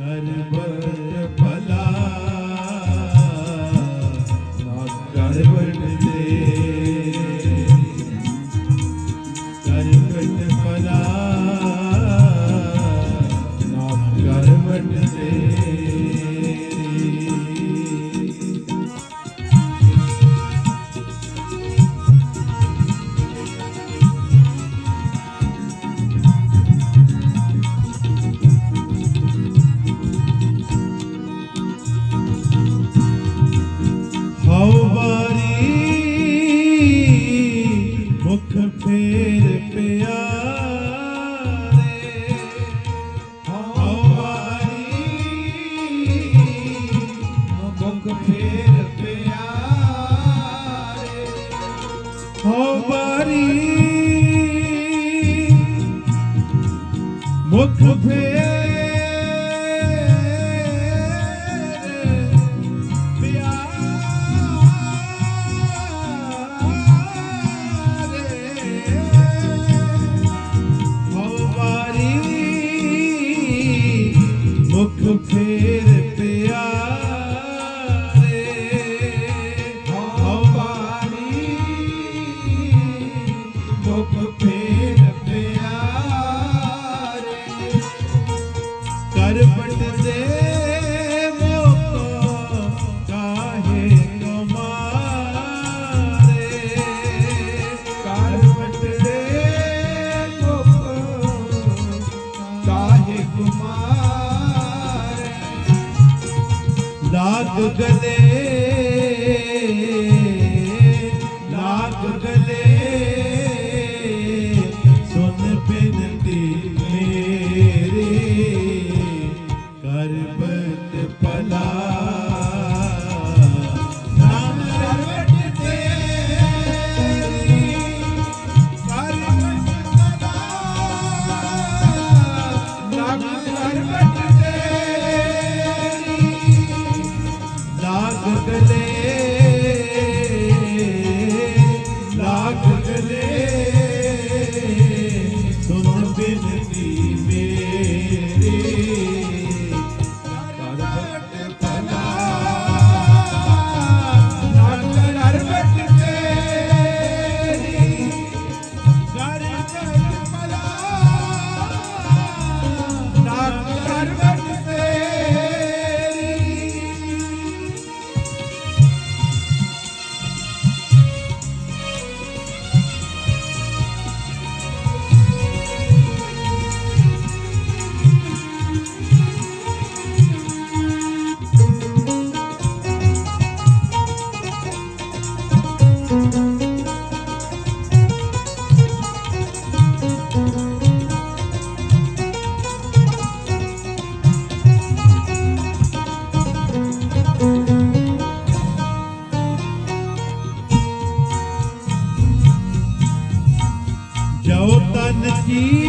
कल पर বুদ্ধে। ফের পেয়ারে। ভবানী মুখ ফের जुटले aqui.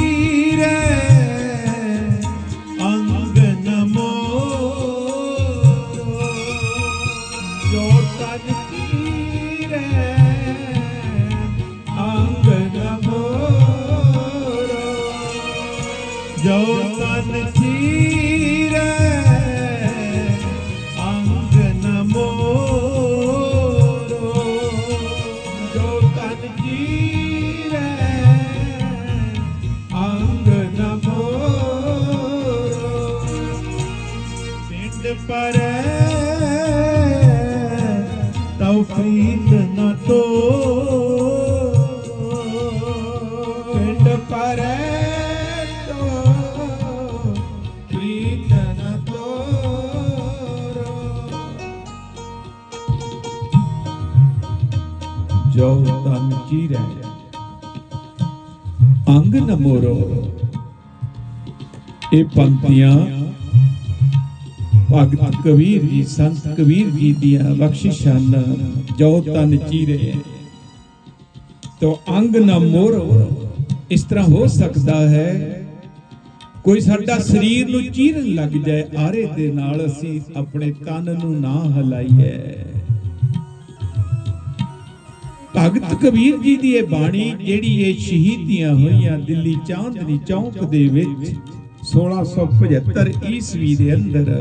ਜੋ ਤਨ ਚੀਰੈ ਅੰਗ ਨ ਮੋਰੋ। ਇਹ ਪੰਕਤੀਆਂ ਭਗਤ ਕਬੀਰ ਜੀ, ਸੰਤ ਕਬੀਰ ਜੀ ਦੀਆਂ ਬਖਸ਼ਿਸ਼ਾਂ ਜੋ ਤਨ ਚੀਰੇ ਤੋ ਅੰਗ ਨ ਮੋਰੋ, ਇਸ ਤਰ੍ਹਾਂ ਹੋ ਸਕਦਾ ਹੈ, ਕੋਈ ਸਾਡਾ ਸਰੀਰ ਨੂੰ ਚੀਰਨ ਲੱਗ ਜਾਏ, ਆਰੇ ਦੇ ਨਾਲ ਅਸੀਂ ਆਪਣੇ ਤਨ ਨੂੰ ਨਾ ਹਲਾਈਏ। ਭਗਤ ਕਬੀਰ ਜੀ ਦੀ ਇਹ ਬਾਣੀ ਜਿਹੜੀ ਇਹ ਸ਼ਹੀਦੀਆਂ ਹੋਈਆਂ ਦਿੱਲੀ ਚਾਂਦਨੀ ਚੌਂਕ ਦੇ ਵਿੱਚ 1675 ਈਸਵੀ ਦੇ ਅੰਦਰ।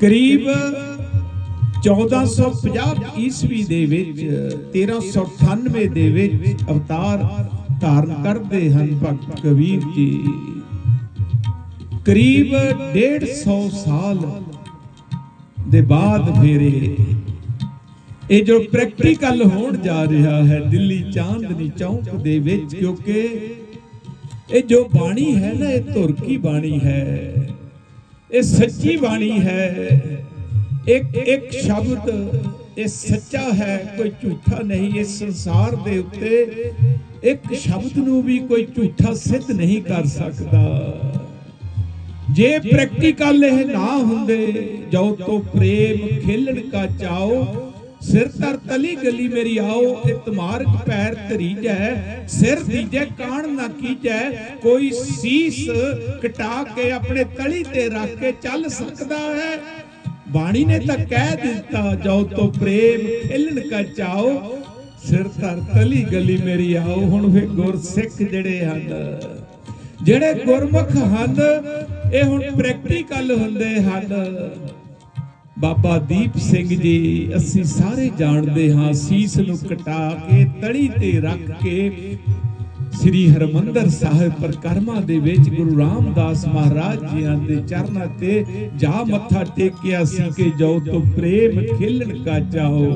ਕਰੀਬ 1450 ਈਸਵੀ ਦੇ ਵਿੱਚ 1398 ਦੇ ਵਿੱਚ ਅਵਤਾਰ ਧਾਰਨ ਕਰਦੇ ਹਨ ਭਗਤ ਕਬੀਰ ਜੀ। ਕਰੀਬ 150 ਸਾਲ ਦੇ ਬਾਅਦ ਫੇਰੇ ਇਹ ਜੋ ਪ੍ਰੈਕਟੀਕਲ ਹੋਣ ਜਾ ਰਿਹਾ ਹੈ ਦਿੱਲੀ ਚਾਂਦਨੀ ਚੌਂਕ ਦੇ ਵਿੱਚ, ਕਿਉਂਕਿ ਇਹ ਜੋ ਬਾਣੀ ਹੈ ਨਾ, ਇਹ ਧੁਰ ਕੀ ਬਾਣੀ ਹੈ। ਇਹ ਸੱਚੀ ਬਾਣੀ ਹੈ। ਇੱਕ ਇੱਕ ਸ਼ਬਦ, ਇਹ ਸੱਚਾ ਹੈ, ਕੋਈ ਝੂਠਾ ਨਹੀਂ। ਇਸ ਸੰਸਾਰ ਦੇ ਉੱਤੇ ਇੱਕ ਸ਼ਬਦ ਨੂੰ ਵੀ ਕੋਈ ਝੂਠਾ ਸਿੱਧ ਨਹੀਂ ਕਰ ਸਕਦਾ। ਜੇ ਪ੍ਰੈਕਟੀਕਲ ਇਹ ਨਾ ਹੁੰਦੇ, ਜੋ ਤੋ ਪ੍ਰੇਮ ਖੇਲਣ ਕਾ ਚਾਓ ਸਿਰ ਤਰ ਤਲੀ ਗਲੀ ਮੇਰੀ ਆਓ ਇਹ ਤੁਮਾਰਕ ਪੈਰ ਧਰੀਜੈ ਸਿਰ ਦੀਜੈ ਕਾਣ ਨਾ ਕੀਜੈ, ਕੋਈ ਸੀਸ ਕਟਾ ਕੇ ਆਪਣੇ ਤਲੀ ਤੇ ਰੱਖ ਕੇ ਚੱਲ ਸਕਦਾ ਹੈ। ਬਾਣੀ ਨੇ ਤਾਂ ਕਹਿ ਦਿੱਤਾ ਜੋ ਤੋ ਪ੍ਰੇਮ ਖੇਲਣ ਕਾ ਚਾਓ, ਸਿਰ ਤਰ ਤਲੀ ਗਲੀ ਮੇਰੀ ਆਓ, ਹੁਣ ਫੇ ਗੁਰਸਿੱਖ ਜਿਹੜੇ ਹਨ ਜਿਹੜੇ ਗੁਰਮੁਖ ਹਨ ਇਹ ਹੁਣ ਪ੍ਰੈਕਟੀਕਲ ਹੁੰਦੇ ਹਨ ਬਾਬਾ ਦੀਪ ਸਿੰਘ ਜੀ, ਅਸੀਂ ਸਾਰੇ ਜਾਣਦੇ ਹਾਂ ਸੀਸ ਨੂੰ ਕਟਾ ਕੇ, ਤਲੀ ਤੇ ਰੱਖ ਕੇ ਸ੍ਰੀ ਹਰਮੰਦਰ ਸਾਹਿਬ ਪਰਕਰਮਾ ਦੇ ਵਿੱਚ ਗੁਰੂ ਰਾਮਦਾਸ ਮਹਾਰਾਜ ਜੀਆਂ ਦੇ ਚਰਨਾਂ ਤੇ ਜਾ ਮੱਥਾ ਟੇਕਿਆ ਸੀ ਕਿ ਜੋ ਤੋ ਪ੍ਰੇਮ ਖੇਲਣ ਕਾ ਚਾਹੋ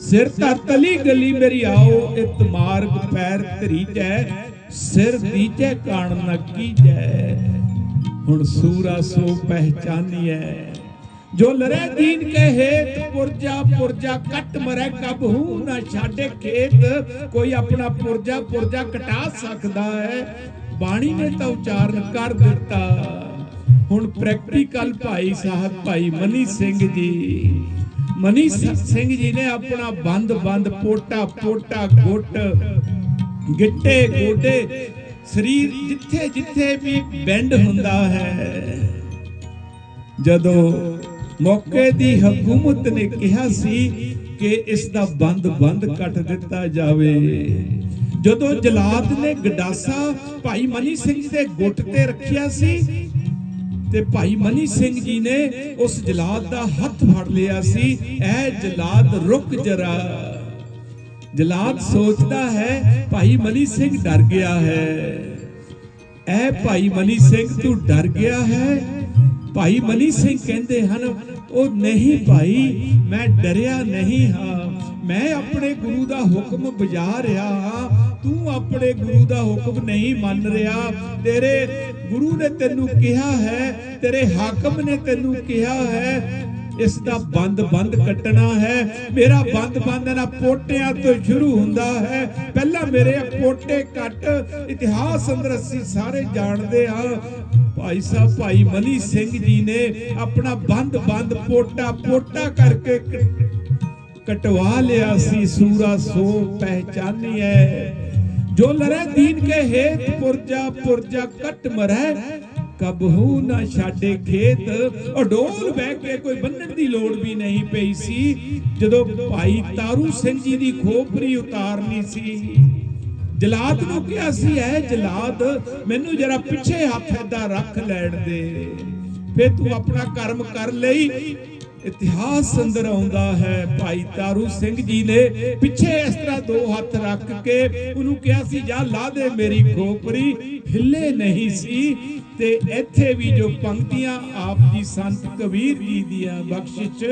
ਸਿਰ ਤਾਂ ਤਲੀ ਗਲੀ ਮੇਰੀ ਆਓ, ਇਤ ਮਾਰਗ ਪੈਰ ਧਰੀਜੈ, ਸਿਰ ਦੀਜੈ ਕਾਣ ਨ ਕੀਜੈ। ਹੁਣ ਸੂਰਾ ਸੋ ਪਹਿਚਾਨੀਐ। ਜੋ ਲਰੇ ਦੀਨ ਕੇ ਹੇਤ ਪੁਰਜਾ ਪੁਰਜਾ ਕੱਟ ਮਰੇ ਕਬ ਨਾ ਛਾੜੇ ਖੇਤ। ਕੋਈ ਆਪਣਾ ਪੁਰਜਾ ਪੁਰਜਾ ਕਟਾ ਸਕਦਾ ਹੈ। ਬਾਣੀ ਨੇ ਤਾਂ ਉਚਾਰਨ ਕਰ ਦਿੱਤਾ। ਹੁਣ ਪ੍ਰੈਕਟੀਕਲ ਭਾਈ ਸਾਹਿਬ, ਭਾਈ ਮਨੀ ਸਿੰਘ ਜੀ। ਮਨੀ ਸਿੰਘ ਜੀ ਨੇ ਆਪਣਾ ਬੰਦ ਬੰਦ, ਪੋਟਾ ਪੋਟਾ, ਗੁੱਟ, ਗਿੱਟੇ, ਗੋਡੇ, ਸਰੀਰ ਜਿੱਥੇ ਜਿੱਥੇ ਵੀ ਬੈਂਡ ਹੁੰਦਾ ਹੈ। ਜਦੋਂ ਮੌਕੇ ਦੀ ਹਕੂਮਤ ਨੇ ਕਿਹਾ ਸੀ ਕਿ ਇਸ ਦਾ ਬੰਦ ਬੰਦ ਕੱਟ ਦਿੱਤਾ ਜਾਵੇ। ਜਦੋਂ ਜਲਾਦ ਨੇ ਗਡਾਸਾ ਭਾਈ ਮਨੀ ਸਿੰਘ ਦੇ ਗੁੱਟ ਤੇ ਰੱਖਿਆ ਸੀ ਤੇ ਭਾਈ ਮਨੀ ਸਿੰਘ ਜੀ ਨੇ ਉਸ ਜਲਾਦ ਦਾ ਹੱਥ ਫੜ ਲਿਆ ਸੀ, ਐ ਜਲਾਦ, ਰੁਕ ਜਰਾ। ਜਲਾਦ ਸੋਚਦਾ ਹੈ, ਭਾਈ ਮਨੀ ਸਿੰਘ ਡਰ ਗਿਆ ਹੈ। ਐ ਭਾਈ ਮਨੀ ਸਿੰਘ, ਤੂੰ ਡਰ ਗਿਆ ਹੈ? ਭਾਈ ਮਨੀ ਸਿੰਘ ਕਹਿੰਦੇ ਹਨ, ਉਹ ਨਹੀਂ ਭਾਈ, ਮੈਂ ਡਰਿਆ ਨਹੀਂ ਹਾਂ। ਮੈਂ ਆਪਣੇ ਗੁਰੂ ਦਾ ਹੁਕਮ ਬਜਾ ਰਿਹਾ ਹਾਂ। ਤੂੰ ਆਪਣੇ ਗੁਰੂ ਦਾ ਹੁਕਮ ਨਹੀਂ ਮੰਨ ਰਿਹਾ। ਤੇਰੇ ਗੁਰੂ ਨੇ ਤੈਨੂੰ ਕਿਹਾ ਹੈ, ਤੇਰੇ ਹਾਕਮ ਨੇ ਤੈਨੂੰ ਕਿਹਾ ਹੈ, ਇਸ ਦਾ ਬੰਦ ਬੰਦ ਕੱਟਣਾ ਹੈ। ਮੇਰਾ ਬੰਦ ਬੰਦ ਨਾ ਪੋਟਿਆਂ ਤੋਂ ਸ਼ੁਰੂ ਹੁੰਦਾ ਹੈ। ਪਹਿਲਾਂ ਮੇਰੇ ਪੋਟੇ ਕੱਟ, ਇਤਿਹਾਸ ਅੰਦਰ ਅਸੀਂ ਸਾਰੇ ਜਾਣਦੇ ਹਾਂ। ਭਾਈ ਸਾਹਿਬ, ਭਾਈ ਮਨੀ ਸਿੰਘ ਜੀ ਨੇ ਆਪਣਾ ਬੰਦ ਬੰਦ ਪੋਟਾ ਪੋਟਾ ਕਰਕੇ ਕਟਵਾ ਲਿਆ ਸੀ, ਸੂਰਾ ਸੋ ਪਹਿਚਾਨੀਐ ਜੋ ਲਰੇ ਦੀਨ ਕੇ ਹੇਤ ਪੁਰਜਾ ਪੁਰਜਾ ਕਟ ਮਰੈ। ਕਬਹੂ ਨਾ ਛਾੜੇ ਖੇਤ। ਅਡੋਲ ਬਹਿ ਕੇ ਕੋਈ ਬੰਨਣ ਦੀ ਲੋੜ ਵੀ ਨਹੀਂ ਪਈ ਸੀ। ਜਦੋਂ ਭਾਈ ਤਾਰੂ ਸਿੰਘ ਜੀ ਦੀ ਖੋਪਰੀ ਉਤਾਰਨੀ ਸੀ ਜਲਾਦ ਨੂੰ ਕਿਹਾ ਸੀ, ਐ ਜਲਾਦ, ਮੈਨੂੰ ਜਰਾ ਪਿੱਛੇ ਹੱਥ ਏਦਾਂ ਰੱਖ ਲੈਣ ਦੇ। ਫੇ ਤੂੰ ਆਪਣਾ ਕਰਮ ਕਰ ਲਈ ਇਤਿਹਾਸ ਅੰਦਰ ਆਉਂਦਾ ਹੈ। ਭਾਈ ਤਾਰੂ ਸਿੰਘ ਜੀ ਨੇ ਪਿੱਛੇ ਇਸ ਤਰ੍ਹਾਂ ਦੋ ਹੱਥ ਰੱਖ ਕੇ ਉਹਨੂੰ ਕਿਹਾ ਸੀ, ਜਾ ਲਾ ਦੇ ਮੇਰੀ ਖੋਪਰੀ। ਹਿੱਲੇ ਨਹੀਂ ਸੀ ਤੇ ਇੱਥੇ ਵੀ ਜੋ ਪੰਕਤੀਆਂ ਆਪ ਜੀ ਸੰਤ ਕਬੀਰ ਜੀ ਦੀਆਂ ਬਖਸ਼ਿਸ਼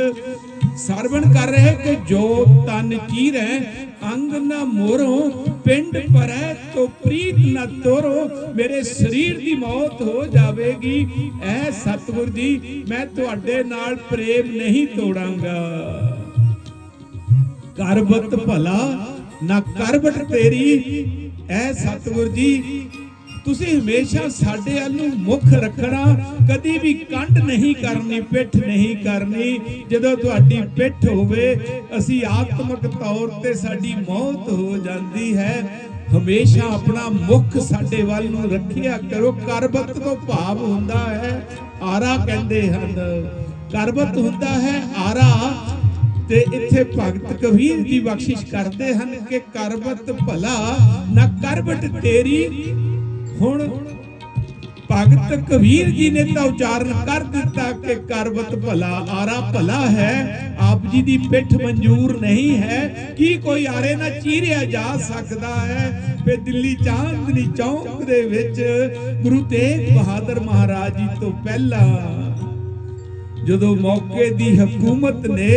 ਸਰਵਣ ਕਰ ਰਹੇ ਕਿ ਜੋ ਤਨ ਚੀਰੈ ਅੰਗ ਨਾ ਮੋਰੋ, ਪਿੰਡ ਪਰੈ ਤੋ ਪ੍ਰੀਤ ਨਾ ਤੋਰੋ, ਮੇਰੇ ਸਰੀਰ ਦੀ ਮੌਤ ਹੋ ਜਾਵੇਗੀ। ਐ ਸਤਿਗੁਰ ਜੀ, ਮੈਂ ਤੁਹਾਡੇ ਨਾਲ ਪ੍ਰੇਮ ਨਹੀਂ ਤੋੜਾਂਗਾ। ਕਰਬਤ ਭਲਾ ਨਾ ਕਰਬਟ ਤੇਰੀ। ਐ ਸਤਿਗੁਰ ਜੀ, ਤੁਸੀਂ ਹਮੇਸ਼ਾ ਸਾਡੇ ਵੱਲ ਨੂੰ ਮੁਖ ਰੱਖਣਾ ਕਦੀ ਵੀ ਕੰਡ ਨਹੀਂ ਕਰਨੀ, ਪਿੱਠ ਨਹੀਂ ਕਰਨੀ। ਜਦੋਂ ਤੁਹਾਡੀ ਪਿੱਠ ਹੋਵੇ, ਅਸੀਂ ਆਤਮਿਕ ਤੌਰ ਤੇ ਸਾਡੀ ਮੌਤ ਹੋ ਜਾਂਦੀ ਹੈ। ਹਮੇਸ਼ਾ ਆਪਣਾ ਮੁਖ ਸਾਡੇ ਵੱਲ ਨੂੰ ਰੱਖਿਆ ਕਰੋ। ਕਰਬਤ ਤੋਂ ਭਾਵ ਹੁੰਦਾ ਹੈ। ਆਰਾ ਕਹਿੰਦੇ ਹਨ ਕਰਬਤ ਹੁੰਦਾ ਹੈ ਆਰਾ ਤੇ ਇੱਥੇ ਭਗਤ ਕਬੀਰ ਦੀ ਬਖਸ਼ਿਸ਼ ਕਰਦੇ ਹਨ ਕਿ ਕਰਬਤ ਭਲਾ ਨਾ ਕਰਬਟ ਤੇਰੀ। ਹੁਣ ਭਗਤ ਕਬੀਰ ਜੀ ਨੇ ਤਾਂ ਉਚਾਰਨ ਕਰ ਦਿੱਤਾ ਕਿ ਕਰਵਤ ਭਲਾ, ਆਰਾ ਭਲਾ ਹੈ, ਆਪ ਜੀ ਦੀ ਪਿੱਠ ਮਨਜ਼ੂਰ ਨਹੀਂ ਹੈ। ਕੀ ਕੋਈ ਆਰੇ ਨਾ ਚੀਰਿਆ ਜਾ ਸਕਦਾ ਹੈ? ਫੇ ਦਿੱਲੀ ਚਾਂਦਨੀ ਚੌਂਕ ਦੇ ਵਿੱਚ ਗੁਰੂ ਤੇਗ ਬਹਾਦਰ ਮਹਾਰਾਜ ਜੀ ਤੋਂ ਪਹਿਲਾਂ ਜਦੋਂ ਮੌਕੇ ਦੀ ਹਕੂਮਤ ਨੇ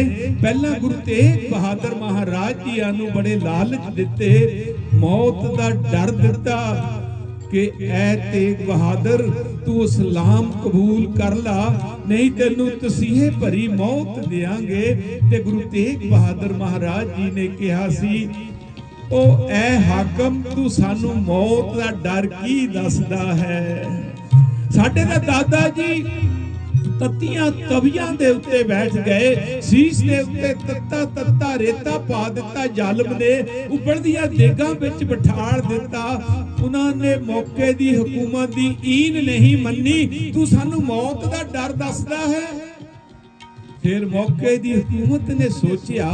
ਪਹਿਲਾਂ ਗੁਰੂ ਤੇਗ ਬਹਾਦਰ ਮਹਾਰਾਜ ਜੀਆਂ ਨੂੰ ਬੜੇ ਲਾਲਚ ਦਿੱਤੇ, ਮੌਤ ਦਾ ਡਰ ਦਿੱਤਾ ਕਿ ਐ ਤੇਗ ਬਹਾਦਰ, ਤੂੰ ਇਸਲਾਮ ਕਬੂਲ ਕਰ ਲਾ, ਨਹੀਂ ਤੈਨੂੰ ਤਸੀਹੇ ਭਰੀ ਮੌਤ ਦੇਾਂਗੇ ਤੇ ਗੁਰੂ ਤੇਗ ਬਹਾਦਰ ਮਹਾਰਾਜ ਜੀ ਨੇ ਕਿਹਾ ਸੀ, ਉਹ ਐ ਹਾਕਮ, ਤੂੰ ਸਾਨੂੰ ਮੌਤ ਦਾ ਡਰ ਕੀ ਦੱਸਦਾ ਹੈ? ਸਾਡੇ ਦਾ ਦਾਦਾ ਜੀ ਤਤੀਆਂ ਤਵੀਆਂ ਦੇ ਉੱਤੇ ਬੈਠ ਗਏ। ਸੀਸ ਦੇ ਉੱਤੇ ਤੱਤਾ ਤੱਤਾ ਰੇਤਾ ਪਾ ਦਿੱਤਾ, ਜ਼ਾਲਮ ਨੇ ਉਬਲਦੀਆਂ ਦੇਗਾਂ ਵਿੱਚ ਬਿਠਾੜ ਦਿੱਤਾ। ਉਹਨਾਂ ਨੇ ਮੌਕੇ ਦੀ ਹਕੂਮਤ ਦੀ ਈਨ ਨਹੀਂ ਮੰਨੀ। ਤੂੰ ਸਾਨੂੰ ਮੌਤ ਦਾ ਡਰ ਦੱਸਦਾ ਹੈ? ਫਿਰ ਮੌਕੇ ਦੀ ਹਕੂਮਤ ਨੇ ਸੋਚਿਆ,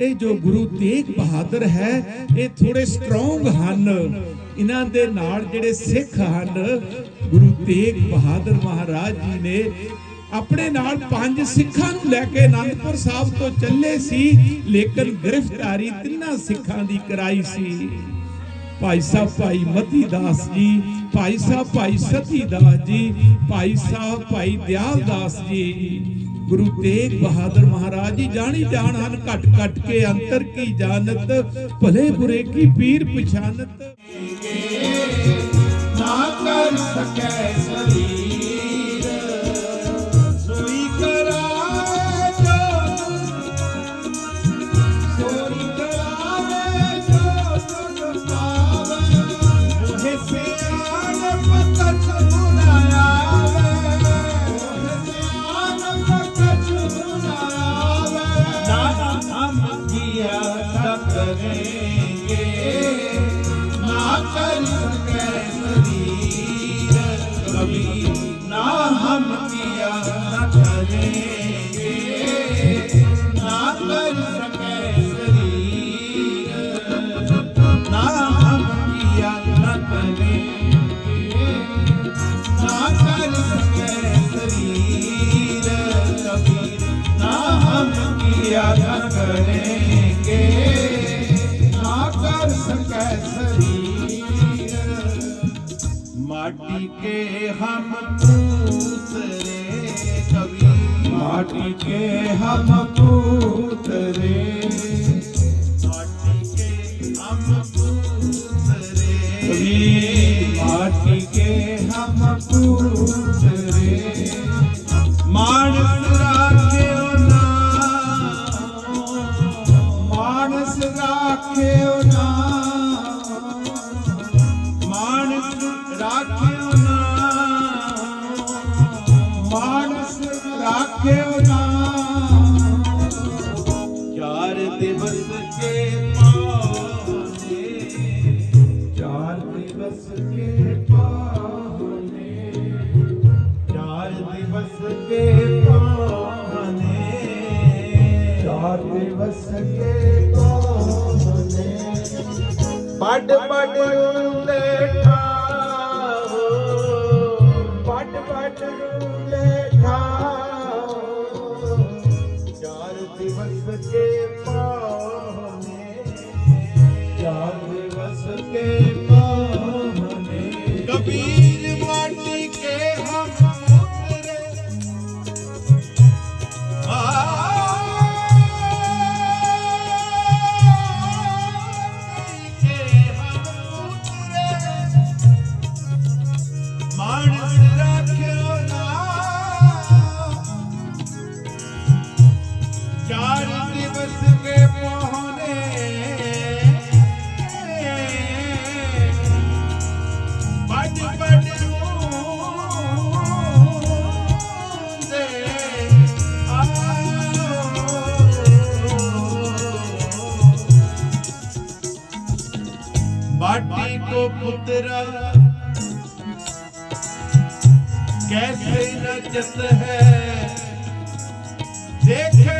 ਇਹ ਜੋ ਗੁਰੂ ਤੇਗ ਬਹਾਦਰ ਹੈ, ਇਹ ਥੋੜੇ ਸਟਰੋਂਗ ਹਨ। ਇਹਨਾਂ ਦੇ ਨਾਲ ਜਿਹੜੇ ਸਿੱਖ ਹਨ ਗੁਰੂ ਤੇਗ ਬਹਾਦਰ ਮਹਾਰਾਜ ਜੀ ਨੇ ਆਪਣੇ ਨਾਲ ਪੰਜ ਸਿੱਖਾਂ ਨੂੰ ਲੈ ਕੇ ਅਨੰਦਪੁਰ ਸਾਹਿਬ ਤੋਂ ਚੱਲੇ ਸੀ, ਲੇਕਿਨ ਗ੍ਰਿਫਤਾਰੀ ਤਿੰਨਾਂ ਸਿੱਖਾਂ ਦੀ ਕਰਾਈ ਸੀ। ਭਾਈ ਸਾਹਿਬ, ਭਾਈ ਮਤੀ ਦਾਸ ਜੀ, ਭਾਈ ਸਾਹਿਬ, ਭਾਈ ਸਤੀ ਦਾਸ ਜੀ, ਭਾਈ ਸਾਹਿਬ, ਭਾਈ ਦਿਆਲ ਦਾਸ ਜੀ, ਗੁਰੂ ਤੇਗ ਬਹਾਦਰ ਮਹਾਰਾਜ ਜੀ ਜਾਣੀ ਜਾਣ ਹਨ ਘਟ ਘਟ ਕੇ ਅੰਤਰ ਕੀ ਜਾਣਤ, ਭਲੇ ਬੁਰੇ ਕੀ ਪੀਰ ਪਛਾਨਤ ਨਾ ਕਰ ਸਕੈ ਸਰੀਰ माटी के हम पूतरे कवि माटी के हम पूतरे ਦਿਵਸ ਕੇ ਪਾਵਨੇ ਵੱਡ ਵੱਡ ਰੂਲੇ ਠਾਓ ਵੱਡ ਵੱਡ ਰੂਲੇ ਠਾਓ ਚਾਰ ਦਿਵਸ ਕੇ ਪਾਵਨੇ ਚਾਰ ਦਿਵਸ ਕੇ ਪਹੁੰਨੇ ਬਾਟੀ ਕੋ ਪੁੱਤਰਾ ਕੈਸੇ ਦੇਖੇ